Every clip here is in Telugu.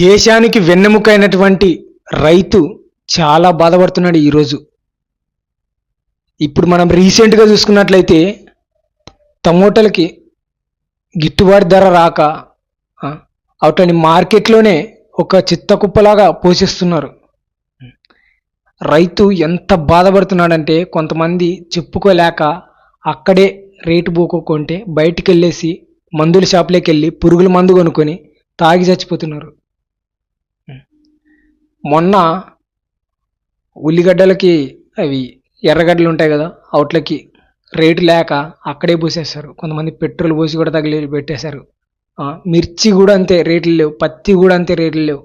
దేశానికి వెన్నెముకైనటువంటి రైతు చాలా బాధపడుతున్నాడు ఈరోజు. ఇప్పుడు మనం రీసెంట్గా చూసుకున్నట్లయితే టమోటాలకి గిట్టుబాటు ధర రాక ఆ, వాటిని మార్కెట్లోనే ఒక చిత్త కుప్పలాగా పోషిస్తున్నారు. రైతు ఎంత బాధపడుతున్నాడంటే కొంతమంది చెప్పుకోలేక అక్కడే రేటు పోకోకుంటే బయటికి వెళ్ళేసి మందుల షాప్లోకి వెళ్ళి పురుగుల మందు కొనుక్కొని తాగి చచ్చిపోతున్నారు. మొన్న ఉల్లిగడ్డలకి అవి ఎర్రగడ్డలు ఉంటాయి కదా అవుట్లకి రేటు లేక అక్కడే పోసేస్తారు. కొంతమంది పెట్రోల్ పోసి కూడా తగిలి పెట్టేశారు. మిర్చి కూడా అంతే రేట్లు లేవు పత్తి కూడా అంతే రేట్లు లేవు.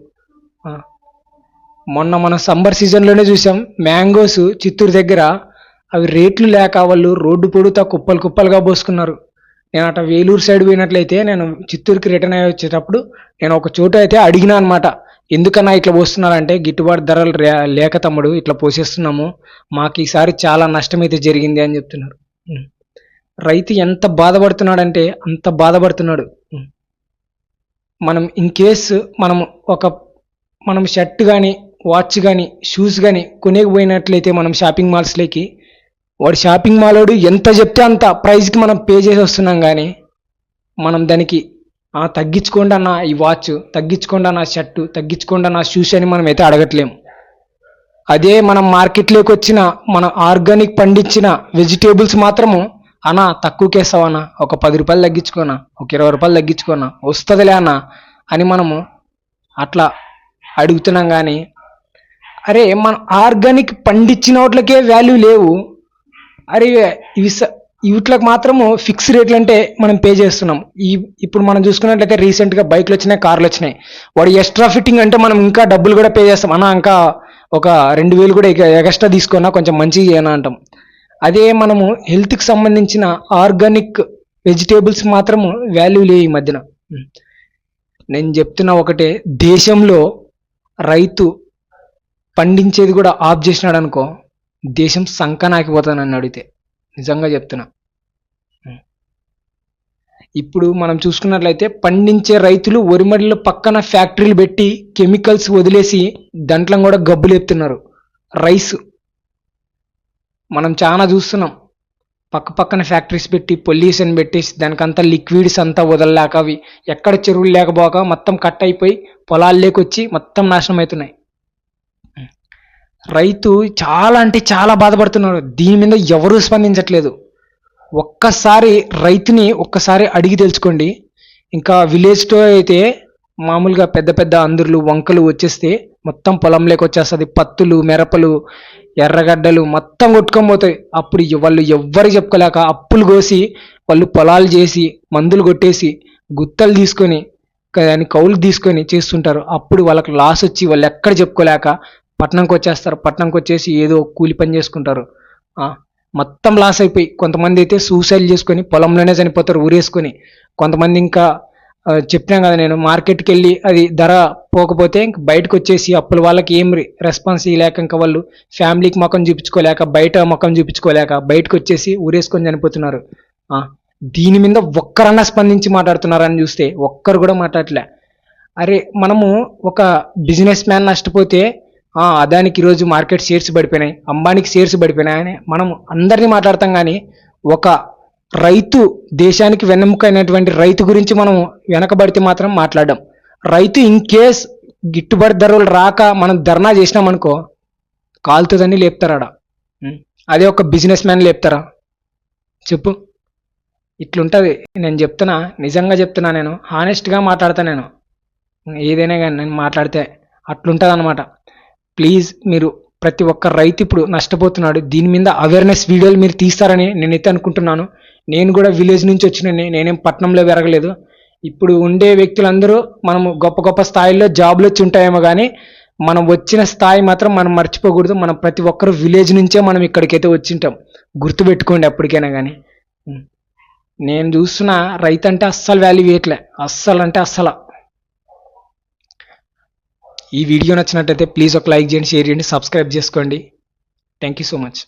మొన్న మన సమ్మర్ సీజన్లోనే చూసాం మ్యాంగోస్ చిత్తూరు దగ్గర అవి రేట్లు లేక వాళ్ళు రోడ్డు పొడుతా కుప్పలు కుప్పలుగా పోసుకున్నారు. నేను అట్లా వేలూరు సైడ్ పోయినట్లయితే నేను చిత్తూరుకి రిటర్న్ అయ్యి వచ్చేటప్పుడు నేను ఒక చోట అయితే అడిగినా అనమాట ఎందుకన్నా ఇట్లా పోస్తున్నారంటే గిట్టుబాటు ధరలు లేక తమ్ముడు ఇట్లా పోసేస్తున్నాము. మాకు ఈసారి చాలా నష్టం అయితే జరిగింది అని చెప్తున్నారు. రైతు ఎంత బాధపడుతున్నాడంటే అంత బాధపడుతున్నాడు. మనం ఇన్ కేసు మనం ఒక మనం షర్ట్ కానీ వాచ్ కానీ షూస్ కానీ కొనేకపోయినట్లయితే మనం షాపింగ్ మాల్స్లోకి వాడు షాపింగ్ మాల్ వాడు ఎంత చెప్తే అంత ప్రైస్కి మనం పే చేసి వస్తున్నాం కానీ మనం దానికి తగ్గించుకోండి అన్న ఈ వాచ్ తగ్గించుకోండి అన్న షర్టు తగ్గించుకోండి అన్న షూస్ అని మనం అయితే అడగట్లేము. అదే మనం మార్కెట్లోకి వచ్చిన మన ఆర్గానిక్ పండించిన వెజిటేబుల్స్ మాత్రము అన్న తక్కువకేస్తావన్నా ఒక పది రూపాయలు తగ్గించుకోనా ఒక ఇరవై రూపాయలు తగ్గించుకోనా వస్తుందిలే అన్న అని మనము అట్లా అడుగుతున్నాం కానీ అరే మన ఆర్గానిక్ పండించిన వాటికే వాల్యూ లేవు. అరే ఇవి స- వీటికి మాత్రము ఫిక్స్ రేట్లు అంటే మనం పే చేస్తున్నాం. ఈ ఇప్పుడు మనం చూసుకున్నట్లయితే రీసెంట్గా బైక్లు వచ్చినాయి కార్లు వచ్చినాయి. వాడు ఎక్స్ట్రా ఫిట్టింగ్ అంటే మనం ఇంకా డబ్బులు కూడా పే చేస్తాం. అన్న ఇంకా ఒక రెండు వేలు కూడా ఎక్స్ట్రా తీసుకున్నా కొంచెం మంచిగా చేయనా అంటాం. అదే మనము హెల్త్కి సంబంధించిన ఆర్గానిక్ వెజిటేబుల్స్ మాత్రము వాల్యూ లేవు ఈ మధ్యన. నేను చెప్తున్నా ఒకటే దేశంలో రైతు పండించేది కూడా ఆఫ్ చేసినాడు అనుకో దేశం సంకనాకిపోతానని అడిగితే. నిజంగా చెప్తున్నా. ఇప్పుడు మనం చూసుకున్నట్లయితే పండించే రైతులు వరిమడిలో పక్కన ఫ్యాక్టరీలు పెట్టి కెమికల్స్ వదిలేసి దాంట్లో కూడా గబ్బు లేపుతున్నారు. రైస్. మనం చాలా చూస్తున్నాం. పక్క పక్కన ఫ్యాక్టరీస్ పెట్టి పొల్యూషన్ పెట్టేసి దానికంతా లిక్విడ్స్ అంతా వదలలేక అవి ఎక్కడ చెరువులు లేకపోక మొత్తం కట్ అయిపోయి పొలాల్లోకి వచ్చి మొత్తం నాశనం అవుతున్నాయి. రైతు చాలా అంటే చాలా బాధపడుతున్నారు. దీని మీద ఎవరూ స్పందించట్లేదు. ఒక్కసారి రైతుని ఒక్కసారి అడిగి తెలుసుకోండి. ఇంకా విలేజ్తో అయితే మామూలుగా పెద్ద పెద్ద అందరులు వంకలు వచ్చేస్తే మొత్తం పొలంలోకి వచ్చేస్తుంది. పత్తులు మిరపలు ఎర్రగడ్డలు మొత్తం కొట్టుకొని పోతాయి. అప్పుడు వాళ్ళు ఎవ్వరు చెప్పుకోలేక అప్పులు కోసి వాళ్ళు పొలాలు చేసి మందులు కొట్టేసి గుత్తలు తీసుకొని దాన్ని కౌలు తీసుకొని చేస్తుంటారు. అప్పుడు వాళ్ళకి లాస్ వచ్చి వాళ్ళు ఎక్కడ చెప్పుకోలేక పట్టణంకి వచ్చేస్తారు పట్టణంకి వచ్చేసి ఏదో కూలి పని చేసుకుంటారు. మొత్తం లాస్ అయిపోయి కొంతమంది అయితే సూసైడ్ చేసుకొని పొలంలోనే చనిపోతారు ఊరేసుకొని. కొంతమంది ఇంకా ఆ, చెప్పినా కదా నేను మార్కెట్కి వెళ్ళి అది ధర పోకపోతే ఇంక బయటకు వచ్చేసి అప్పుల వాళ్ళకి ఏం రెస్పాన్స్ ఇవ్వలేక ఇంకా వాళ్ళు ఫ్యామిలీకి ముఖం చూపించుకోలేక బయట ముఖం చూపించుకోలేక బయటకు వచ్చేసి ఊరేసుకొని చనిపోతున్నారు. దీని మీద ఒక్కరన్నా స్పందించి మాట్లాడుతున్నారని చూస్తే ఒక్కరు కూడా మాట్లాడలే అరే మనము ఒక బిజినెస్ మ్యాన్ నష్టపోతే అదానికి ఈరోజు మార్కెట్ షేర్స్ పడిపోయినాయి. అంబానికి షేర్స్ పడిపోయినాయి. అని మనం అందరినీ మాట్లాడతాం కానీ ఒక రైతు దేశానికి వెన్నెముక అయినటువంటి రైతు గురించి మనం వెనకబడితే మాత్రం మాట్లాడడం. రైతు ఇన్ కేస్ గిట్టుబాటు ధరలు రాక మనం ధర్నా చేసినామనుకో కాలుతుందని లేపుతారాడ. అదే ఒక బిజినెస్ మ్యాన్ లేపుతారా? చెప్పు. ఇట్లుంటుంది. నేను చెప్తున్నా నిజంగా చెప్తున్నా నేను. హానెస్ట్గా మాట్లాడతా నేను. ఏదైనా కానీ నేను మాట్లాడితే అట్లుంటుంది అనమాట ప్లీజ్ మీరు ప్రతి ఒక్క రైతు ఇప్పుడు నష్టపోతున్నాడు. దీని మీద అవేర్నెస్ వీడియోలు మీరు తీస్తారని నేనైతే అనుకుంటున్నాను. నేను కూడా విలేజ్ నుంచి వచ్చిన నేనేం పట్టణంలో పెరగలేదు. ఇప్పుడు ఉండే వ్యక్తులందరూ మనం గొప్ప గొప్ప స్థాయిలో జాబ్లు వచ్చి ఉంటాయేమో కానీ మనం వచ్చిన స్థాయి మాత్రం మనం మర్చిపోకూడదు. మనం ప్రతి ఒక్కరు విలేజ్ నుంచే మనం ఇక్కడికైతే వచ్చింటాం గుర్తుపెట్టుకోండి ఎప్పటికైనా కానీ నేను చూస్తున్న రైతు అంటే అస్సలు వాల్యూ ఇవ్వట్లే అస్సలు అంటే అస్సలు. ఈ వీడియో నచ్చినట్టయితే ప్లీజ్ ఒక లైక్ చేయండి షేర్ చేయండి సబ్స్క్రైబ్ చేసుకోండి. Thank you so much